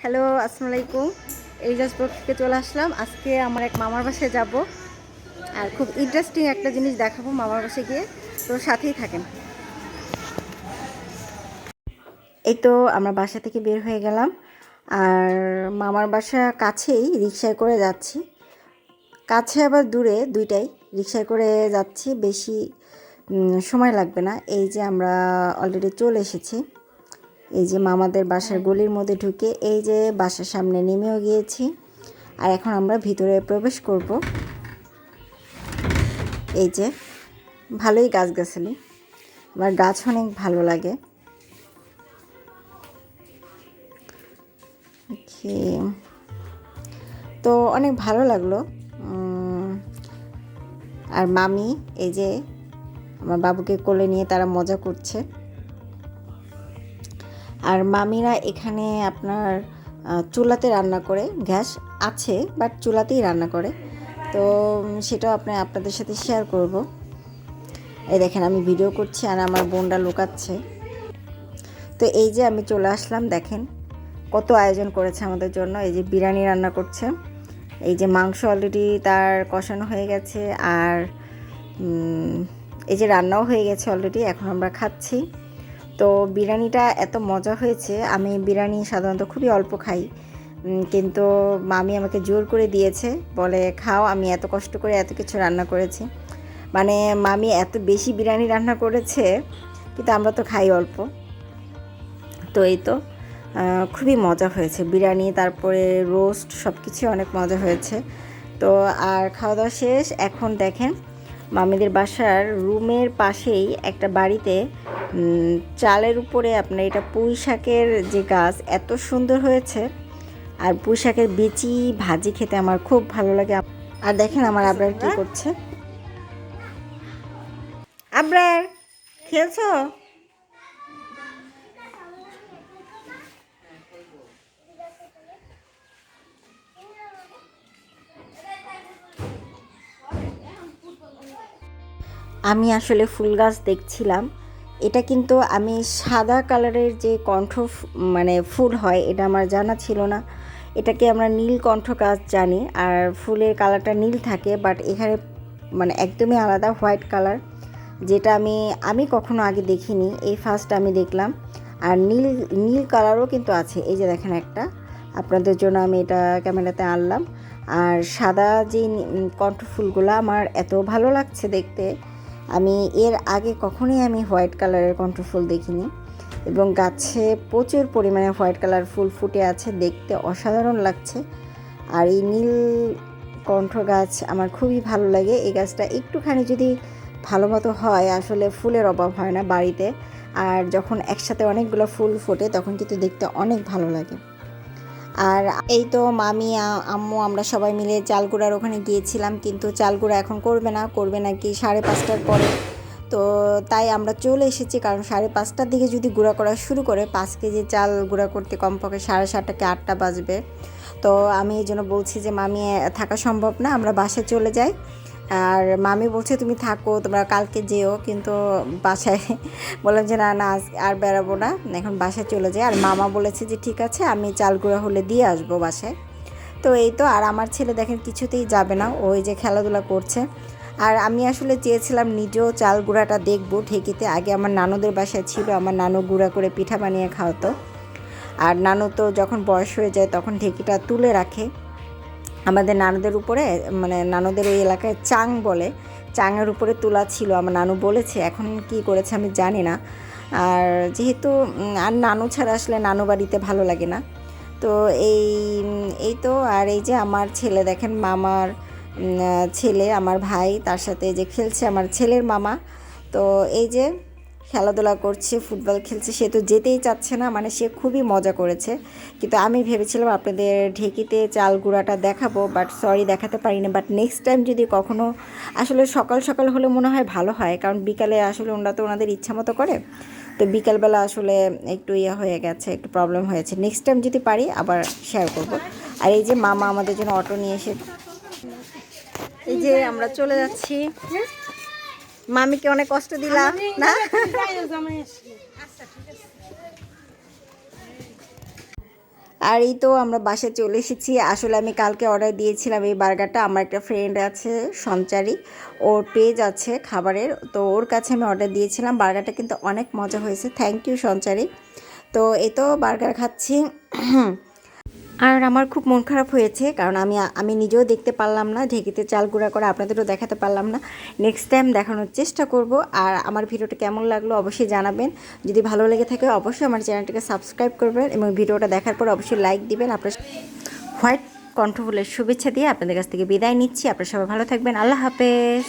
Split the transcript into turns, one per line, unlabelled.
Hello আসসালামু আলাইকুম এলিজাসপুর থেকে চলে আসলাম। আজকে আমার এক মামার বাসায় যাব। আর খুব ইন্টারেস্টিং একটা জিনিস দেখাবো মামার বাসায় গিয়ে। তো সাথেই থাকেন। এই তো আমরা বাসা থেকে বের হয়ে গেলাম। আর মামার বাসা কাছেই রিক্সায় করে যাচ্ছি। কাছে আবার দূরে দুইটাই রিক্সায় করে যাচ্ছি। বেশি সময় লাগবে না। এই যে আমরা অলরেডি চলে এসেছি। এই যে মামাদের বাসার গলির মধ্যে ঢুকে এই যে বাসার সামনে নেমেও গিয়েছি। আর এখন আমরা ভিতরে প্রবেশ করব। এই যে ভালোই গাছগাছালি। আমার গাছ অনেক ভালো লাগে। তো অনেক ভালো লাগল। আর মামি এই যে আমার বাবুকে কোলে নিয়ে তারা মজা করছে। আর মামিরা এখানে আপনার চুলাতে রান্না করে, গ্যাস আছে, বাট চুলাতেই রান্না করে। তো সেটাও আপনি আপনাদের সাথে শেয়ার করব। এই দেখেন, আমি ভিডিও করছি আর আমার বোনটা লুকাচ্ছে। তো এই যে আমি চলে আসলাম, দেখেন, কত আয়োজন করেছে আমাদের জন্য। এই যে বিরিয়ানি রান্না করছে। এই যে মাংস অলরেডি তার কষানো হয়ে গেছে আর এই যে রান্নাও হয়ে গেছে অলরেডি এখন আমরা খাচ্ছি। তো বিরিয়ানিটা এত মজা হয়েছে, আমি বিরিয়ানি সাধারণত খুবই অল্প খাই। কিন্তু মামি আমাকে জোর করে দিয়েছে, বলে খাও, আমি এত কষ্ট করে এত কিছু রান্না করেছি। মানে মামি এত বেশি বিরিয়ানি রান্না করেছে, কিন্তু আমরা তো খাই অল্প। তো এই তো খুবই মজা হয়েছে বিরিয়ানি, তারপরে রোস্ট সব কিছু অনেক মজা হয়েছে। তো আর খাওয়া দাওয়া শেষ, এখন দেখেন মামিদের বাসার রুমের পাশেই একটা বাড়িতে চালের উপরে আপনার এটা পুঁই শাকের যে গাছ, এত সুন্দর হয়েছে। আর পুঁই শাকের বিচি, ভাজি খেতে আমার খুব ভালো লাগে। আর দেখেন আমার আবরার কি করছে। আবরার, খেলছো? আমি আসলে ফুল গাছ দেখছিলাম। এটা কিন্তু আমি সাদা কালারের যে কণ্ঠ মানে ফুল হয়, এটা আমার জানা ছিল না। এটাকে আমরা নীল কণ্ঠ গাছ জানি, আর ফুলের কালারটা নীল থাকে বাট এখানে মানে একদমই আলাদা হোয়াইট কালার, যেটা আমি আমি কখনো আগে দেখিনি, এই ফার্স্ট আমি দেখলাম। আর নীল নীল কালারও কিন্তু আছে, এই যে দেখেন একটা। আপনাদের জন্য আমি এটা ক্যামেরাতে আনলাম। আর সাদা যে কণ্ঠ ফুলগুলো আমার এত ভালো লাগছে দেখতে আমি এর আগে কখনোই আমি হোয়াইট কালারের কণ্ঠ ফুল দেখিনি এবং গাছে প্রচুর পরিমাণে হোয়াইট কালার ফুল ফুটে আছে, দেখতে অসাধারণ লাগছে। আর এই নীল কণ্ঠ গাছ আমার খুবই ভালো লাগে। এই গাছটা একটুখানি যদি ভালো মতো হয়, আসলে ফুলের অভাব হয় না বাড়িতে। আর যখন একসাথে অনেকগুলো ফুল ফোটে, তখন কিন্তু দেখতে অনেক ভালো লাগে। আর এই তো মামি আম্মু, আমরা সবাই মিলে চালগুড়ার ওখানে গিয়েছিলাম, কিন্তু চালগুড়া এখন করবে না করবে না কি সাড়ে পাঁচটার পরে। তো তাই আমরা চলে এসেছি, কারণ সাড়ে পাঁচটার দিকে যদি গুঁড়া করা শুরু করে, পাঁচ কেজি চাল গুঁড়া করতে কমপক্ষে সাড়ে সাতটাকে আটটা বাজবে। তো আমি এই জন্য বলছি যে, মামি থাকা সম্ভব না, আমরা বাসে চলে যাই। আর মামি বলছে, তুমি থাকো, তোমরা কালকে যেও। কিন্তু বাসায় বললাম যে, না না আর বেরাবো না। এখন বাসায় চলে যাই। আর মামা বলেছে যে, ঠিক আছে, আমি চাল গুঁড়া হলে দিয়ে আসব বাসায়। তো এই তো, আর আমার ছেলে দেখেন কিছুতেই যাবে না, ওই যে খেলাধুলা করছে। আর আমি আসলে চেয়েছিলাম নিজেও চাল গুঁড়াটা দেখব ঢেকিতে। আগে আমার নানুদের বাসায় ছিল, আমার নানু গুঁড়া করে পিঠা বানিয়ে খাওয়াতো। আর নানু তো যখন বয়স হয়ে যায়, তখন ঢেকিটা তুলে রাখে। আমাদের নানুদের উপরে মানে নানুদের ওই এলাকায় চাং বলে। চাঙের উপরে তোলা ছিল, আমার নানু বলেছে, এখন কি করেছে আমি জানি না। আর যেহেতু আর নানু ছাড়া আসলে নানু বাড়িতে ভালো লাগে না। তো এই এই তো, আর এই যে আমার ছেলে দেখেন, মামার ছেলে, আমার ভাই, তার সাথে যে খেলছে আমার ছেলের মামা। তো এই যে খেলাধুলা করছে, ফুটবল খেলছে, সে তো যেতেই চাচ্ছে না মানে সে খুবই মজা করেছে। কিন্তু আমি ভেবেছিলাম আপনাদের ঢেকিতে চাল গুঁড়াটা দেখাবো বাট সরি দেখাতে পারি না বাট নেক্সট টাইম যদি কখনো, আসলে সকাল সকাল হলে মনে হয় ভালো হয়, কারণ বিকালে আসলে ওনারা তো ওনাদের ইচ্ছা মতো করে। তো বিকালবেলা আসলে একটু ইয়ে হয়ে গেছে, একটু প্রবলেম হয়েছে। নেক্সট টাইম যদি পারি আবার শেয়ার করব। আর এই যে মামা আমাদের জন্য অটো নিয়ে এসে এই যে আমরা চলে যাচ্ছি। মামিকে অনেক কষ্ট দিলাম না? আর এই তো আমরা বাসায় চলে এসেছি। আসলে আমি কালকে অর্ডার দিয়েছিলাম এই বার্গারটা। আমার একটা ফ্রেন্ড আছে সঞ্চারী। ওর পেজ আছে খাবারের। তো ওর কাছে আমি অর্ডার দিয়েছিলাম। বার্গারটা কিন্তু অনেক মজা হয়েছে। Thank you Sanchari. তো এই তো বার্গার খাচ্ছি। আর আমার খুব মন খারাপ হয়েছে, কারণ আমি আমি নিজেও দেখতে পারলাম না, ঢেকিতে চাল গুঁড়া করে আপনাদেরও দেখাতে পারলাম না। নেক্সট টাইম দেখানোর চেষ্টা করব, আর আমার ভিডিওটা কেমন লাগল অবশ্যই জানাবেন। যদি ভালো লেগে থাকে অবশ্যই আমার চ্যানেলটাকে সাবস্ক্রাইব করবেন এবং ভিডিওটা দেখার পর অবশ্যই লাইক দিবেন। আপনার হোয়াইট কণ্ঠফুলের শুভেচ্ছা দিয়ে আপনাদের কাছ থেকে বিদায় নিচ্ছি। আপনারা সবাই ভালো থাকবেন। আল্লাহ হাফেজ।